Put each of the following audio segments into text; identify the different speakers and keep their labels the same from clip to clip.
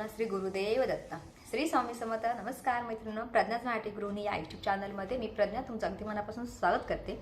Speaker 1: सर्वांना श्री गुरुदेव दत्ता. श्री स्वामी समर्थ नमस्कार मित्रांनो. प्रज्ञाच मराठी गृहिणी या यूट्यूब चॅनलमध्ये मी प्रज्ञा तुमचं अगदी मनापासून स्वागत करते.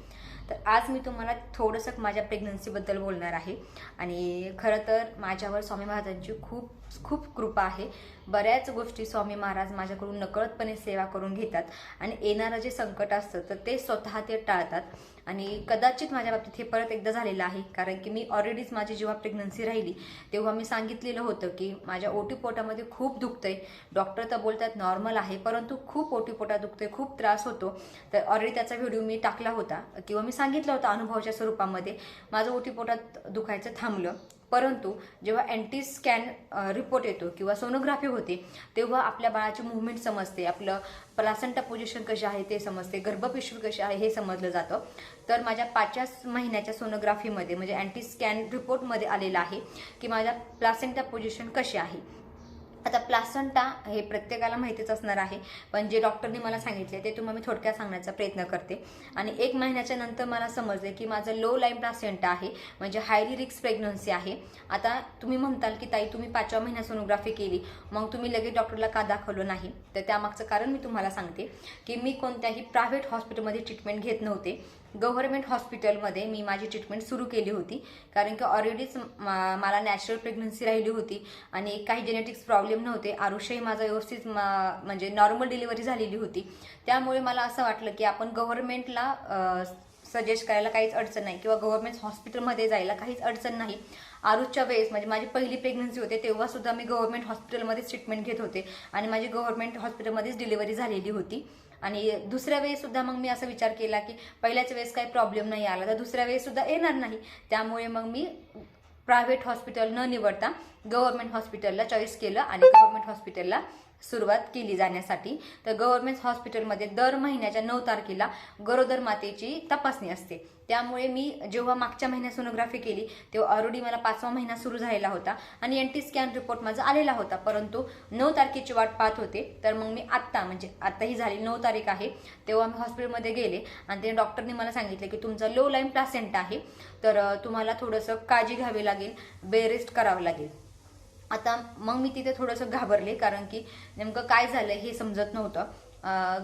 Speaker 1: तर आज मी तुम्हाला थोडंसं माझ्या प्रेग्नन्सीबद्दल बोलणार आहे. आणि खरं तर माझ्यावर स्वामी महाराजांची खूप खूप कृपा आहे. बऱ्याच गोष्टी स्वामी महाराज माझ्याकडून नकळतपणे सेवा करून घेतात. आणि येणारं जे संकट असतं तर ते स्वतः ते टाळतात. आणि कदाचित माझ्या बाबतीत हे परत एकदा झालेलं आहे कारण की मी ऑलरेडीच माझी जेव्हा प्रेग्नन्सी राहिली तेव्हा मी सांगितलेलं होतं की माझ्या ओटी पोटामध्ये खूप दुखतंय. डॉक्टर तर बोलतात नॉर्मल आहे. परंतु खूप ओटी पोटात दुखतंय खूप त्रास होतो. तर ऑलरेडी त्याचा व्हिडिओ मी टाकला होता. किंवा मी सांगितलं होतं अनुभवाच्या स्वरूपामध्ये माझं ओटी पोटात दुखायचं थांबलं. परंतु जेव्हा अँटी स्कॅन रिपोर्ट येतो किंवा सोनोग्राफी होते तेव्हा आपल्या बाळाची मुवमेंट समजते. आपलं प्लासेंटा पोझिशन कशी आहे ते समजते. गर्भपिशवी कशी आहे हे समजलं जातं. तर माझ्या पाचव्याच महिन्याच्या सोनोग्राफीमध्ये म्हणजे अँटी स्कॅन रिपोर्टमध्ये आलेलं आहे की माझ्या प्लासेंटा पोझिशन कशी आहे. आता प्लासंटा हे प्रत्येकाला माहितीच असणार आहे. पण जे डॉक्टरनी मला सांगितले ते तुम्हाला मी थोडक्यात सांगण्याचा प्रयत्न करते. आणि एक महिन्याच्या नंतर मला समजले की माझं लो लाईन प्लासेंटा आहे म्हणजे हायली रिक्स प्रेग्नन्सी आहे. आता तुम्ही म्हणताल की ताई तुम्ही पाचव्या महिन्यात सोनोग्राफी केली मग तुम्ही लगेच डॉक्टरला का दाखवलं नाही? तर त्यामागचं कारण मी तुम्हाला सांगते की मी कोणत्याही प्रायव्हेट हॉस्पिटलमध्ये ट्रीटमेंट घेत नव्हते. गव्हर्नमेंट हॉस्पिटलमध्ये मी माझी ट्रीटमेंट सुरू केली होती. कारण की ऑलरेडीच मला नॅचरल प्रेग्नन्सी राहिली होती आणि काही जेनेटिक्स प्रॉब्लेम नव्हते. आरुषही माझा व्यवस्थित म- म्हणजे नॉर्मल डिलिव्हरी झालेली होती. त्यामुळे मला असं वाटलं की आपण गव्हर्नमेंटला सजेस्ट करायला काहीच अडचण नाही किंवा गव्हर्नमेंट हॉस्पिटलमध्ये जायला काहीच अडचण नाही. आरुजच्या वेळेस म्हणजे माझी पहिली प्रेग्नन्सी होते तेव्हा सुद्धा मी गव्हर्नमेंट हॉस्पिटलमध्येच ट्रीटमेंट घेत होते आणि माझी गव्हर्नमेंट हॉस्पिटलमध्येच डिलिव्हरी झालेली होती. आणि दुसऱ्या वेळेसुद्धा मग मी असा विचार केला की पहिल्याच वेळेस काही प्रॉब्लेम नाही आला तर दुसऱ्या वेळेस सुद्धा येणार नाही. त्यामुळे मग मी प्रायव्हेट हॉस्पिटल न निवडता गव्हर्मेंट हॉस्पिटलला चॉईस केलं आणि गव्हर्मेंट हॉस्पिटलला सुरुवात केली जाण्यासाठी तर गव्हर्नमेंट हॉस्पिटलमध्ये दर महिन्याच्या नऊ तारखेला गरोदर मातेची तपासणी असते. त्यामुळे मी जेव्हा मागच्या महिन्यात सोनोग्राफी केली तेव्हा ऑलरेडी मला पाचवा महिना सुरू झालेला होता आणि एन टी स्कॅन रिपोर्ट माझा आलेला होता. परंतु नऊ तारखेची वाट पाहत होते तर मग मी आत्ता म्हणजे आत्ता ही झाली नऊ तारीख आहे तेव्हा मी हॉस्पिटलमध्ये गेले आणि ते डॉक्टरने मला सांगितलं की तुमचा लो लाईन प्लासेंट आहे तर तुम्हाला थोडंसं काळजी घ्यावी लागेल बेरेस्ट करावं लागेल. आता मग मी तिथे थोडंसं घाबरले कारण की नेमकं काय झालं हे समजत नव्हतं.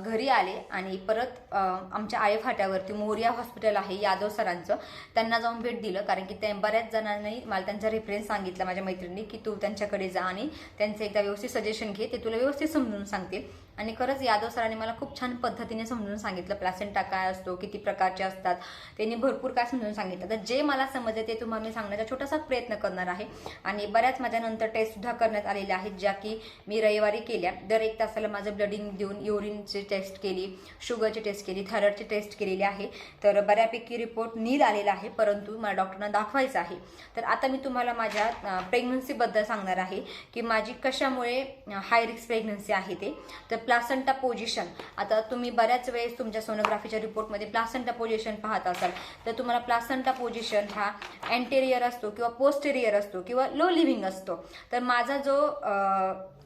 Speaker 1: घरी आले आणि परत आमच्या आय फाट्यावरती मोरिया हॉस्पिटल आहे यादव सरांचं. त्यांना जाऊन भेट दिलं कारण की त्या बऱ्याच जणांनी मला त्यांचा रेफरन्स सांगितला माझ्या मैत्रिणी की तू त्यांच्याकडे जा आणि त्यांचं एकदा व्यवस्थित सजेशन घे ते तुला व्यवस्थित समजून सांगतील. आणि खरंच यादव सरांनी मला खूप छान पद्धतीने समजून सांगितलं. प्लासेंटा काय असतो किती प्रकारचे असतात त्यांनी भरपूर काय समजून सांगितलं. तर जे मला समजते ते तुम्हाला मी सांगण्याचा छोटासा प्रयत्न करणार आहे. आणि बऱ्याच माझ्यानंतर नंतर टेस्टसुद्धा करण्यात आलेल्या आहेत ज्या की मी रविवारी केल्या. दर एक तासाला माझं ब्लडिंग देऊन युरिनची टेस्ट केली शुगरची टेस्ट केली थायरॉइडची टेस्ट केलेली आहे. तर बऱ्यापैकी रिपोर्ट नील आलेला आहे परंतु मला डॉक्टरना दाखवायचं आहे. तर आता मी तुम्हाला माझ्या प्रेग्नन्सीबद्दल सांगणार आहे की माझी कशामुळे हाय रिस्क प्रेग्नन्सी आहे ते. तर प्लासंटा पोझिशन आता तुम्ही बऱ्याच वेळेस तुमच्या सोनोग्राफीच्या रिपोर्टमध्ये प्लासंटा पोझिशन पाहत असाल. तर तुम्हाला प्लासंटा पोझिशन हा अँटेरियर असतो किंवा पोस्टेरियर असतो किंवा लो लिव्हिंग असतो. तर माझा जो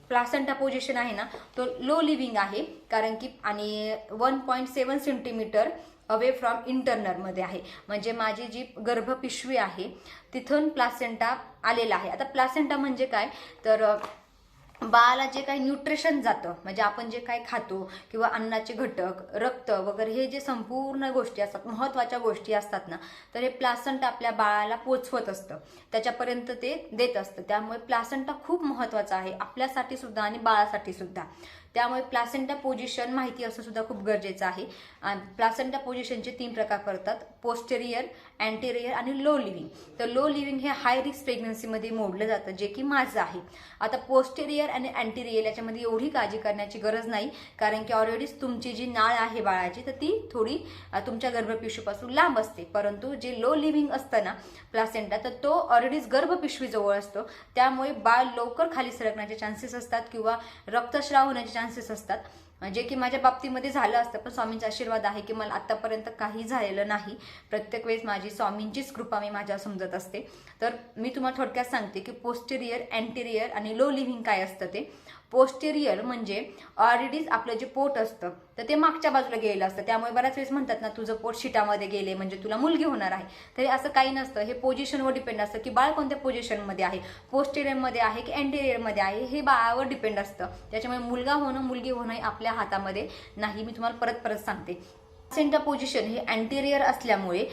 Speaker 1: प्लासंटा पोझिशन आहे ना तो लो लिव्हिंग आहे. कारण की आणि one point seven centimetre away from इंटरनरमध्ये आहे. म्हणजे माझी जी गर्भपिशवी आहे तिथून प्लासेंटा आलेला आहे. आता प्लासेंटा म्हणजे काय? तर बाळाला जे काही न्यूट्रिशन जातं म्हणजे आपण जे काही खातो किंवा अन्नाचे घटक रक्त वगैरे हे जे संपूर्ण गोष्टी असतात महत्त्वाच्या गोष्टी असतात ना तर हे प्लासंट आपल्या बाळाला पोचवत असतं. त्याच्यापर्यंत ते देत असतं. त्यामुळे प्लासंटा खूप महत्त्वाचा आहे आपल्यासाठी सुद्धा आणि बाळासाठी सुद्धा. त्यामुळे प्लासेंटा पोझिशन माहिती असणं सुद्धा खूप गरजेचं आहे. आणि प्लासेंटा पोझिशनचे तीन प्रकार करतात. पोस्टेरियर अँटेरियर आणि लो लिव्हिंग तर लो लिव्हिंग हे हाय रिस्क प्रेग्नन्सीमध्ये मोडलं जातं जे की माझं आहे. आता पोस्टेरियर आणि अँटेरियर याच्यामध्ये एवढी काळजी करण्याची गरज नाही कारण की ऑलरेडीच तुमची जी नाळ आहे बाळाची तर ती थोडी तुमच्या गर्भपिशवीपासून लांब असते. परंतु जे लो लिव्हिंग असतं ना प्लासेंटा तर तो ऑलरेडीच गर्भपिशवीजवळ असतो. त्यामुळे बाळ लवकर खाली सरकण्याचे चान्सेस असतात किंवा रक्तस्राव होण्याचे चान्सेस असतात. जे की माझ्या बाबतीमध्ये झालं असतं पण स्वामींचा आशीर्वाद आहे की मला आतापर्यंत काही झालेलं नाही. प्रत्येक वेळेस माझी स्वामींचीच कृपा मी माझ्या समजत असते. तर मी तुम्हाला थोडक्यात सांगते की पोस्टेरियर अँटेरियर आणि लो लिव्हिंग काय असतं ते. पोस्टेरियर म्हणजे ऑलरेडीच आपलं जे पोट असतं तर ते मागच्या बाजूला गेलेलं असतं. त्यामुळे बऱ्याच वेळेस म्हणतात ना तुझं पोट शिटामध्ये गेले म्हणजे तुला मुलगी होणार आहे. तरी असं काही नसतं. हे पोझिशनवर डिपेंड असतं की बाळ कोणत्या पोझिशनमध्ये आहे. पोस्टेरियरमध्ये आहे की अँटेरियरमध्ये आहे हे बाळावर डिपेंड असतं. त्याच्यामुळे मुलगा होणं मुलगी होणं हे आपल्या हातामध्ये नाही. मी तुम्हाला परत परत सांगते. सेंटर पोझिशन हे अँटेरियर असल्यामुळे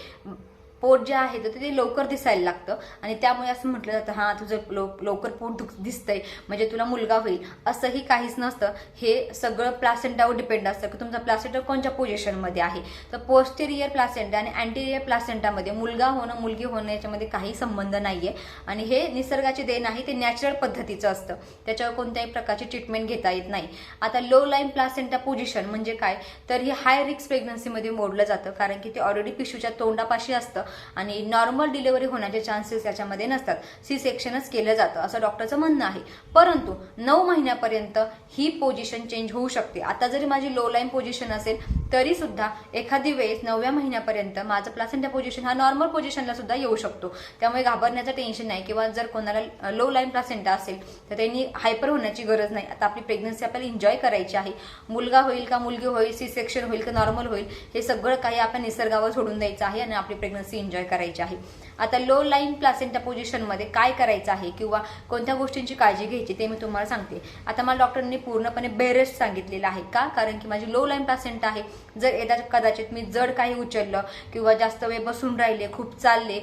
Speaker 1: पोट जे आहे तर ते लवकर दिसायला लागतं. आणि त्यामुळे असं म्हटलं जातं हां तुझं लो लवकर पोट दुख- दिसतंय म्हणजे तुला मुलगा होईल. असंही काहीच नसतं. हे सगळं प्लासेंटावर डिपेंड असतं. की तुमचा प्लासेंटा कोणत्या पोझिशनमध्ये आहे? तर पोस्टेरियर प्लासेंटा आणि अँटेरियर प्लासेंटामध्ये मुलगा होणं मुलगी होणं याच्यामध्ये काही संबंध नाही आहे आणि हे निसर्गाचे देण आहे ते नॅचरल पद्धतीचं असतं. त्याच्यावर कोणत्याही प्रकारची ट्रीटमेंट घेता येत नाही. आता लो लाईन प्लासेंटा पोझिशन म्हणजे काय? तर हे हाय रिस्क प्रेग्नन्सीमध्ये मोडलं जातं. कारण की ते ऑलरेडी पिशूच्या तोंडापाशी असतं. आणि नॉर्मल डिलिव्हरी होण्याचे चान्सेस याच्यामध्ये नसतात. सी सेक्शनच केलं जातं असं डॉक्टरचं म्हणणं आहे. परंतु नऊ महिन्यापर्यंत ही पोझिशन चेंज होऊ शकते. आता जरी माझी लो लाईन पोझिशन असेल तरी सुद्धा एखादी वेळेस नवव्या महिन्यापर्यंत माझं प्लासेंटा पोझिशन हा नॉर्मल पोझिशनला सुद्धा येऊ शकतो. त्यामुळे घाबरण्याचं टेन्शन नाही. किंवा जर कोणाला लो लाईन प्लासेंटा असेल तर त्यांनी हायपर होण्याची गरज नाही. आता आपली प्रेग्नन्सी आपल्याला एन्जॉय करायची आहे. मुलगा होईल का मुलगी होईल सी सेक्शन होईल का नॉर्मल होईल हे सगळं काही आपण निसर्गावर सोडून द्यायचं आहे आणि आपली प्रेग्नन्सी एन्जॉय करायची आहे. आता लो लाईन प्लासेंटा पोझिशनमध्ये काय करायचं आहे किंवा कोणत्या गोष्टींची काळजी घ्यायची ते मी तुम्हाला सांगते. आता मला डॉक्टरांनी पूर्णपणे बेरेस्ट सांगितलेलं आहे का? कारण की माझी लो लाईन प्लासेंटा आहे. जर एदा कदाचित मी जड काही उचललं किंवा जास्त वेळ बसून राहिले खूप चालले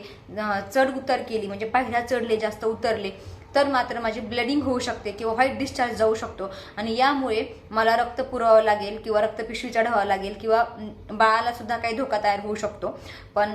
Speaker 1: चढ उतर केली म्हणजे पायऱ्या चढले जास्त उतरले तर मात्र माझी ब्लडिंग होऊ शकते किंवा व्हाईट डिस्चार्ज जाऊ शकतो. आणि यामुळे मला रक्त पुरवावं लागेल किंवा रक्तपिशवी चढवावं लागेल किंवा बाळाला सुद्धा काही धोका तयार होऊ शकतो. पण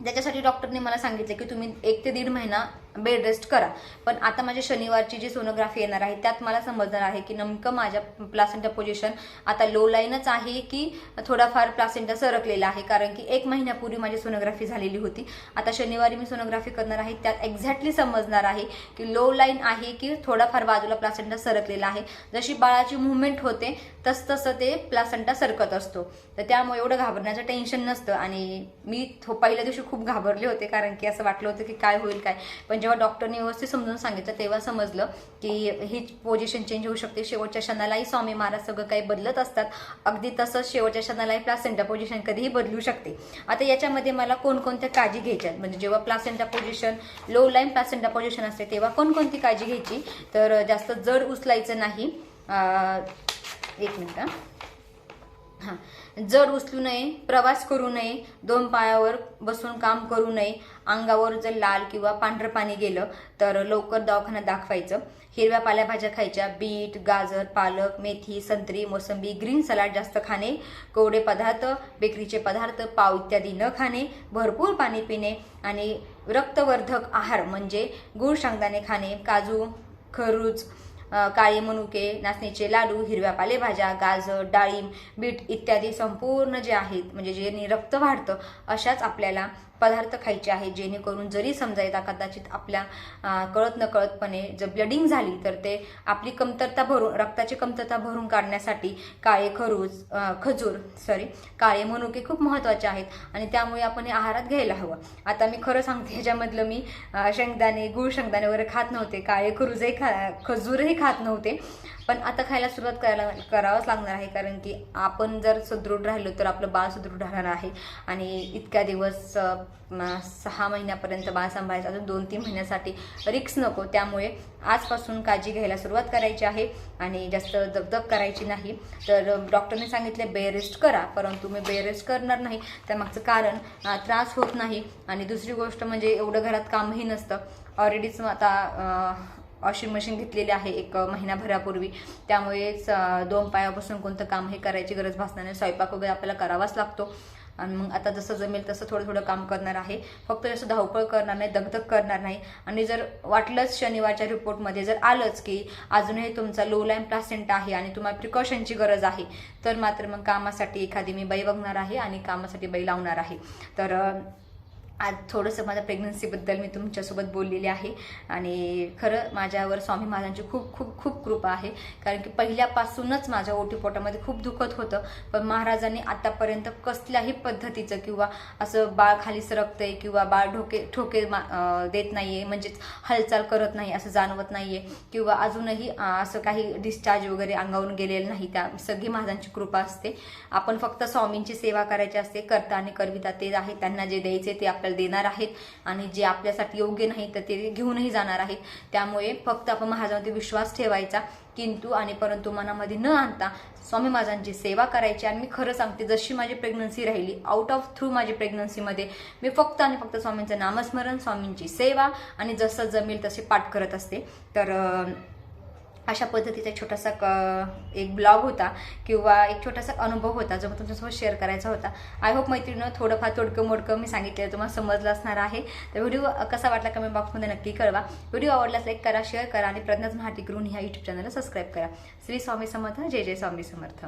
Speaker 1: ज्याच्यासाठी डॉक्टरने मला सांगितलं की तुम्ही एक ते दीड महिना बेड रेस्ट करा. पण आता माझ्या शनिवारची जी सोनोग्राफी येणार आहे त्यात मला समजणार आहे की नेमकं माझ्या प्लासेंटा पोझिशन आता लो लाईनच आहे की थोडाफार प्लासेंटा सरकलेला आहे. कारण की एक महिन्यापूर्वी माझी सोनोग्राफी झालेली होती. आता शनिवारी मी सोनोग्राफी करणार आहे. त्यात एक्झॅक्टली समजणार आहे की लो लाईन आहे की थोडाफार बाजूला प्लासेंटा सरकलेला आहे. जशी बाळाची मुवमेंट होते तस तसं ते प्लासेंटा सरकत असतो. तर त्यामुळे एवढं घाबरण्याचं टेन्शन नसतं. आणि मी थो पहिल्या दिवशी खूप घाबरले होते. कारण की असं वाटलं होतं की काय होईल काय. पण जेव्हा डॉक्टरने व्यवस्थित समजून सांगितलं तेव्हा समजलं की ही पोझिशन चेंज होऊ शकते. शेवटच्या क्षणालाही स्वामी महाराज सगळं काही बदलत असतात. अगदी तसंच शेवटच्या क्षणालाही प्लासेंटा पोझिशन कधीही बदलू शकते. आता याच्यामध्ये मला कोणकोणत्या काळजी घ्यायच्या आहेत? म्हणजे जेव्हा placenta position low lying placenta position असते तेव्हा कोणकोणती काळजी घ्यायची? तर जास्त जड उचलायचं नाही. एक मिनिट हां. जड उचलू नये प्रवास करू नये दोन पायावर बसून काम करू नये अंगावर जर लाल किंवा पांढरं पाणी गेलं तर लवकर दवाखान्यात दाखवायचं. हिरव्या पालेभाज्या खायच्या बीट गाजर पालक मेथी संत्री मोसंबी ग्रीन सलाड जास्त खाणे कोरडे पदार्थ बेकरीचे पदार्थ पाव इत्यादी न खाणे भरपूर पाणी पिणे आणि रक्तवर्धक आहार म्हणजे गुळ शेंगदाणे खाणे काजू खरूज काळे मनुके नाचणीचे लाडू हिरव्या पालेभाज्या गाजर डाळिंब बीट इत्यादी संपूर्ण जे आहेत म्हणजे जे रक्त वाढतं अशाच आपल्याला पदार्थ खायचे आहेत जेणेकरून जरी समजा येता कदाचित आपल्या कळत नकळतपणे जर ब्लडिंग झाली तर ते आपली कमतरता भरून रक्ताची कमतरता भरून काढण्यासाठी काळे खरूज खजूर सॉरी काळे मनुके खूप महत्त्वाचे आहेत आणि त्यामुळे आपण हे आहारात घ्यायला हवं. आता मी खरं सांगते ह्याच्यामधलं मी शेंगदाणे गुळ शेंगदाणे वगैरे खात नव्हते. काळे खरूजही खा खजूरही खात नव्हते. पण आता खायला सुरुवात करायला करावंच लागणार आहे कारण की आपण जर सुदृढ राहिलो तर आपलं बाळ सुदृढ राहणार आहे. आणि इतक्या दिवस सहा महिन्यापर्यंत बाळ सांभाळायचं अजून दोन तीन महिन्यासाठी रिक्स नको. त्यामुळे आजपासून काळजी घ्यायला सुरुवात करायची आहे. आणि जास्त दगदग करायची नाही. तर डॉक्टरने सांगितले बेरेस्ट करा. परंतु मी बेरेस्ट करणार नाही. त्यामागचं कारण त्रास होत नाही. आणि दुसरी गोष्ट म्हणजे एवढं घरात कामही नसतं. ऑलरेडीच आता वॉशिंग मशीन घेतलेली आहे एक महिनाभरापूर्वी. त्यामुळेच दोन पायापासून कोणतं काम हे करायची गरज भासणार नाही. स्वयंपाक वगैरे आपल्याला करावाच लागतो. आणि मग आता जसं जमेल तसं थोडं थोडं काम करणार आहे. फक्त जसं धावपळ करणार नाही दगदग करणार नाही. आणि जर वाटलंच शनिवारच्या रिपोर्टमध्ये जर आलंच की अजूनही तुमचा लो लाईन प्लासेंट आहे आणि तुम्हाला प्रिकॉशनची गरज आहे तर मात्र मग कामासाठी एखादी मी बाई बघणार आहे आणि कामासाठी बाई लावणार आहे. तर आज थोडंसं माझ्या प्रेग्नन्सीबद्दल मी तुमच्यासोबत बोललेली आहे. आणि खरं माझ्यावर स्वामी महाराजांची खूप खूप खूप कृपा आहे. कारण की पहिल्यापासूनच माझ्या ओटीपोटामध्ये खूप दुखत होतं. पण महाराजांनी आतापर्यंत कसल्याही पद्धतीचं किंवा असं बाळ खाली सरकतंय किंवा बाळ ढोके ठोके मा- नाही आहे म्हणजेच हालचाल करत नाही असं जाणवत नाही आहे किंवा अजूनही असं काही डिस्चार्ज वगैरे अंगावरून गेलेलं नाही त्या सगळी महाराजांची कृपा असते. आपण फक्त स्वामींची सेवा करायची असते करता आणि करविता ते आहे त्यांना जे द्यायचे ते आपल्याला देणार आहेत आणि जे आपल्यासाठी योग्य नाही तर ते घेऊनही जाणार आहेत. त्यामुळे फक्त आपण महाराजांवरती विश्वास ठेवायचा. किंतु आणि परंतु मनामध्ये न आणता स्वामी महाराजांची सेवा करायची. आणि मी खरं सांगते जशी माझी प्रेग्नन्सी राहिली आउट ऑफ थ्रू माझी प्रेग्नन्सीमध्ये मी फक्त आणि फक्त स्वामींचं नामस्मरण स्वामींची सेवा आणि जसं जमेल तसे पाठ करत असते. तर अशा पद्धतीचा छोटासा क एक ब्लॉग होता किंवा एक छोटासा अनुभव होता जो मी तुमच्यासोबत शेअर करायचा होता. आय होप मैत्रिणीनं थोडंफार तोडकं मोडकं मी सांगितलेलं तुम्हाला समजलं असणार आहे. तर व्हिडिओ कसा वाटला कमेंट बॉक्समध्ये नक्की कळवा. व्हिडिओ आवडल्यास लाईक करा शेअर करा आणि प्रज्ञाच महाटी गृहिणी ह्या यूट्यूब चॅनलला सबस्क्राईब करा. श्री स्वामी समर्थ जय जय स्वामी समर्थ.